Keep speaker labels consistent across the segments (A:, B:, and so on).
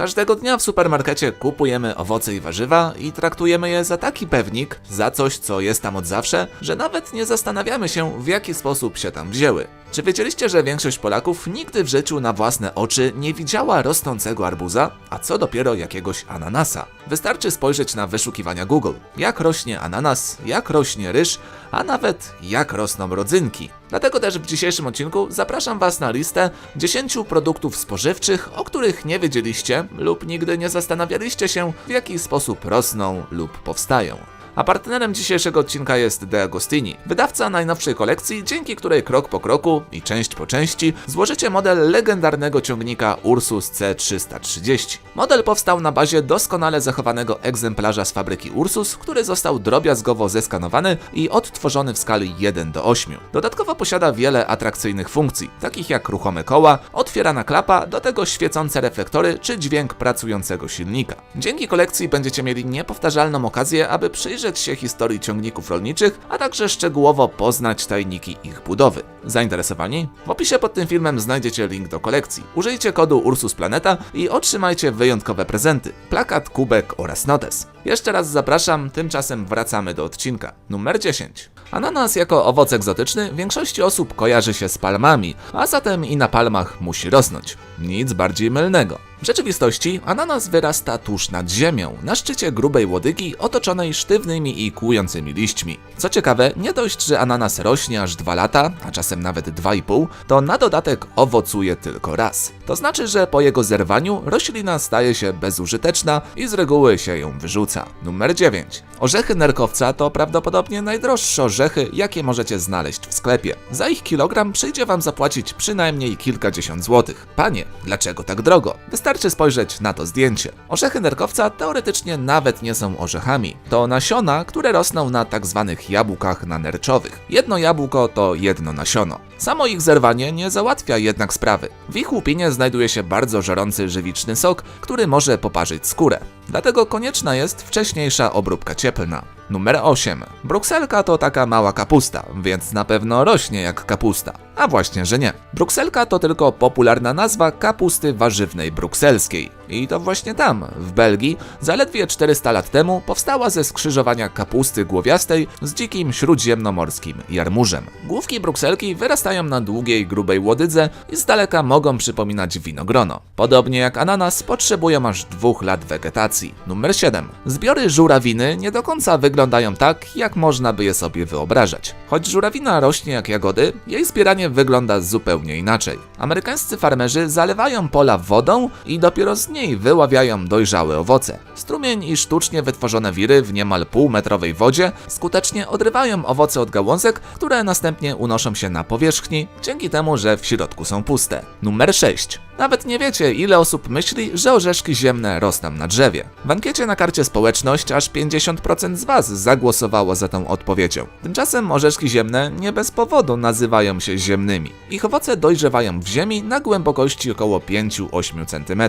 A: Każdego dnia w supermarkecie kupujemy owoce i warzywa i traktujemy je za taki pewnik, za coś, co jest tam od zawsze, że nawet nie zastanawiamy się, w jaki sposób się tam wzięły. Czy wiedzieliście, że większość Polaków nigdy w życiu na własne oczy nie widziała rosnącego arbuza, a co dopiero jakiegoś ananasa? Wystarczy spojrzeć na wyszukiwania Google. Jak rośnie ananas, jak rośnie ryż, a nawet jak rosną rodzynki. Dlatego też w dzisiejszym odcinku zapraszam Was na listę 10 produktów spożywczych, o których nie wiedzieliście lub nigdy nie zastanawialiście się, w jaki sposób rosną lub powstają. A partnerem dzisiejszego odcinka jest De Agostini, wydawca najnowszej kolekcji, dzięki której krok po kroku i część po części złożycie model legendarnego ciągnika Ursus C330. Model powstał na bazie doskonale zachowanego egzemplarza z fabryki Ursus, który został drobiazgowo zeskanowany i odtworzony w skali 1 do 8. Dodatkowo posiada wiele atrakcyjnych funkcji, takich jak ruchome koła, otwierana klapa, do tego świecące reflektory czy dźwięk pracującego silnika. Dzięki kolekcji będziecie mieli niepowtarzalną okazję, aby przyjrzeć się historii ciągników rolniczych, a także szczegółowo poznać tajniki ich budowy. Zainteresowani? W opisie pod tym filmem znajdziecie link do kolekcji. Użyjcie kodu Ursus Planeta i otrzymajcie wyjątkowe prezenty: plakat, kubek oraz notes. Jeszcze raz zapraszam, tymczasem wracamy do odcinka. Numer 10. Ananas jako owoc egzotyczny większości osób kojarzy się z palmami, a zatem i na palmach musi rosnąć. Nic bardziej mylnego. W rzeczywistości ananas wyrasta tuż nad ziemią, na szczycie grubej łodygi otoczonej sztywnymi i kłującymi liśćmi. Co ciekawe, nie dość, że ananas rośnie aż 2 lata, a czasem nawet 2,5, to na dodatek owocuje tylko raz. To znaczy, że po jego zerwaniu roślina staje się bezużyteczna i z reguły się ją wyrzuca. Numer 9. Orzechy nerkowca to prawdopodobnie najdroższe orzechy, jakie możecie znaleźć w sklepie. Za ich kilogram przyjdzie wam zapłacić przynajmniej kilkadziesiąt złotych. Panie, dlaczego tak drogo? Wystarczy spojrzeć na to zdjęcie. Orzechy nerkowca teoretycznie nawet nie są orzechami. To nasiona, które rosną na tak zwanych jabłkach nanerczowych. Jedno jabłko to jedno Channel. Samo ich zerwanie nie załatwia jednak sprawy. W ich łupinie znajduje się bardzo żarący żywiczny sok, który może poparzyć skórę. Dlatego konieczna jest wcześniejsza obróbka cieplna. Numer 8. Brukselka to taka mała kapusta, więc na pewno rośnie jak kapusta. A właśnie, że nie. Brukselka to tylko popularna nazwa kapusty warzywnej brukselskiej. I to właśnie tam, w Belgii, zaledwie 400 lat temu powstała ze skrzyżowania kapusty głowiastej z dzikim śródziemnomorskim jarmużem. Główki brukselki wyrastają na długiej, grubej łodydze i z daleka mogą przypominać winogrono. Podobnie jak ananas, potrzebują aż dwóch lat wegetacji. Numer 7. Zbiory żurawiny nie do końca wyglądają tak, jak można by je sobie wyobrażać. Choć żurawina rośnie jak jagody, jej zbieranie wygląda zupełnie inaczej. Amerykańscy farmerzy zalewają pola wodą i dopiero z niej wyławiają dojrzałe owoce. Strumień i sztucznie wytworzone wiry w niemal półmetrowej wodzie skutecznie odrywają owoce od gałązek, które następnie unoszą się na powierzchni, dzięki temu, że w środku są puste. Numer 6. Nawet nie wiecie, ile osób myśli, że orzeszki ziemne rosną na drzewie. W ankiecie na karcie społeczność aż 50% z Was zagłosowało za tą odpowiedzią. Tymczasem orzeszki ziemne nie bez powodu nazywają się ziemnymi. Ich owoce dojrzewają w ziemi na głębokości około 5-8 cm.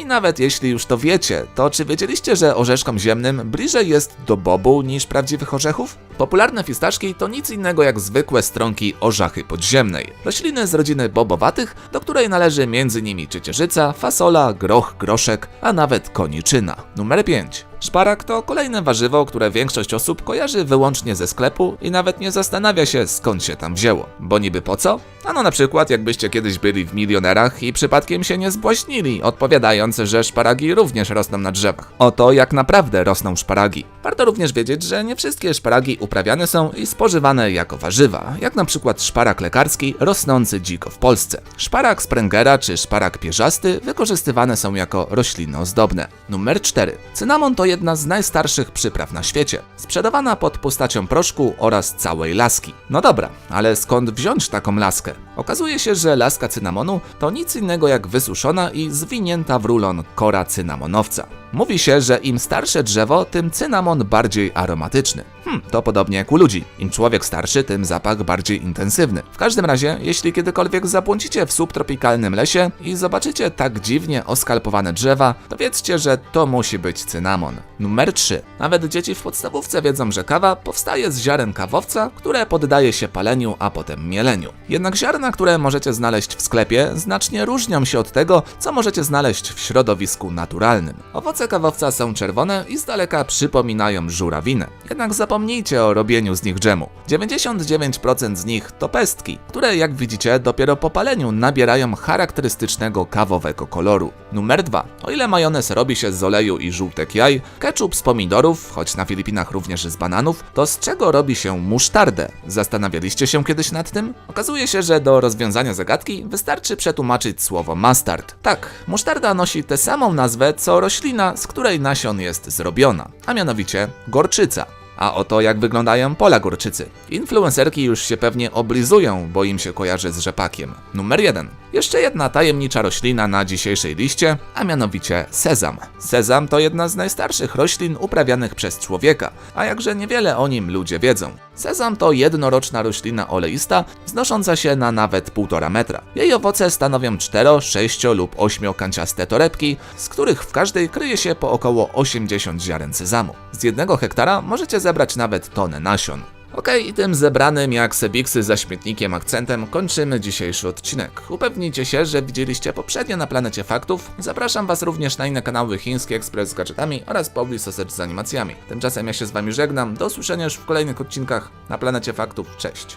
A: I nawet jeśli już to wiecie, to czy wiedzieliście, że orzeszkom ziemnym bliżej jest do bobu niż prawdziwych orzechów? Popularne fistaszki to nic innego jak zwykłe stronki orzachy podziemnej. Rośliny z rodziny bobowatych, do której należy m.in. ciecierzyca, fasola, groch, groszek, a nawet koniczyna. Numer 5. Szparak to kolejne warzywo, które większość osób kojarzy wyłącznie ze sklepu i nawet nie zastanawia się skąd się tam wzięło. Bo niby po co? Ano na przykład jakbyście kiedyś byli w milionerach i przypadkiem się nie zbłaśnili, odpowiadając, że szparagi również rosną na drzewach. Oto jak naprawdę rosną szparagi. Warto również wiedzieć, że nie wszystkie szparagi uprawiane są i spożywane jako warzywa, jak na przykład szparak lekarski rosnący dziko w Polsce. Szparak Sprengera czy szparak pierzasty wykorzystywane są jako rośliny ozdobne. Numer 4. Cynamon to jedna z najstarszych przypraw na świecie, sprzedawana pod postacią proszku oraz całej laski. No dobra, ale skąd wziąć taką laskę? Okazuje się, że laska cynamonu to nic innego jak wysuszona i zwinięta w rulon kora cynamonowca. Mówi się, że im starsze drzewo, tym cynamon bardziej aromatyczny. Hmm, to podobnie jak u ludzi. Im człowiek starszy, tym zapach bardziej intensywny. W każdym razie, jeśli kiedykolwiek zabłądzicie w subtropikalnym lesie i zobaczycie tak dziwnie oskalpowane drzewa, to wiedzcie, że to musi być cynamon. Numer 3. Nawet dzieci w podstawówce wiedzą, że kawa powstaje z ziaren kawowca, które poddaje się paleniu, a potem mieleniu. Jednak ziarna, które możecie znaleźć w sklepie, znacznie różnią się od tego, co możecie znaleźć w środowisku naturalnym. Owoce kawowca są czerwone i z daleka przypominają żurawinę. Jednak zapomnijcie o robieniu z nich dżemu. 99% z nich to pestki, które jak widzicie dopiero po paleniu nabierają charakterystycznego kawowego koloru. Numer 2. O ile majonez robi się z oleju i żółtek jaj, ketchup z pomidorów, choć na Filipinach również z bananów, to z czego robi się musztardę? Zastanawialiście się kiedyś nad tym? Okazuje się, że do rozwiązania zagadki wystarczy przetłumaczyć słowo mustard. Tak, musztarda nosi tę samą nazwę co roślina, z której nasion jest zrobiona, a mianowicie gorczyca. A oto jak wyglądają pola gorczycy. Influencerki już się pewnie oblizują, bo im się kojarzy z rzepakiem. Numer 1. Jeszcze jedna tajemnicza roślina na dzisiejszej liście, a mianowicie sezam. Sezam to jedna z najstarszych roślin uprawianych przez człowieka, a jakże niewiele o nim ludzie wiedzą. Sezam to jednoroczna roślina oleista, znosząca się na nawet 1,5 metra. Jej owoce stanowią 4, 6 lub 8 kanciaste torebki, z których w każdej kryje się po około 80 ziaren sezamu. Z jednego hektara możecie zebrać nawet tonę nasion. Okej, i tym zebranym jak sebiksy za śmietnikiem akcentem kończymy dzisiejszy odcinek. Upewnijcie się, że widzieliście poprzednio na Planecie Faktów. Zapraszam Was również na inne kanały Chiński Ekspres z gadżetami oraz Pobli Sausage z animacjami. Tymczasem ja się z Wami żegnam. Do usłyszenia już w kolejnych odcinkach na Planecie Faktów. Cześć!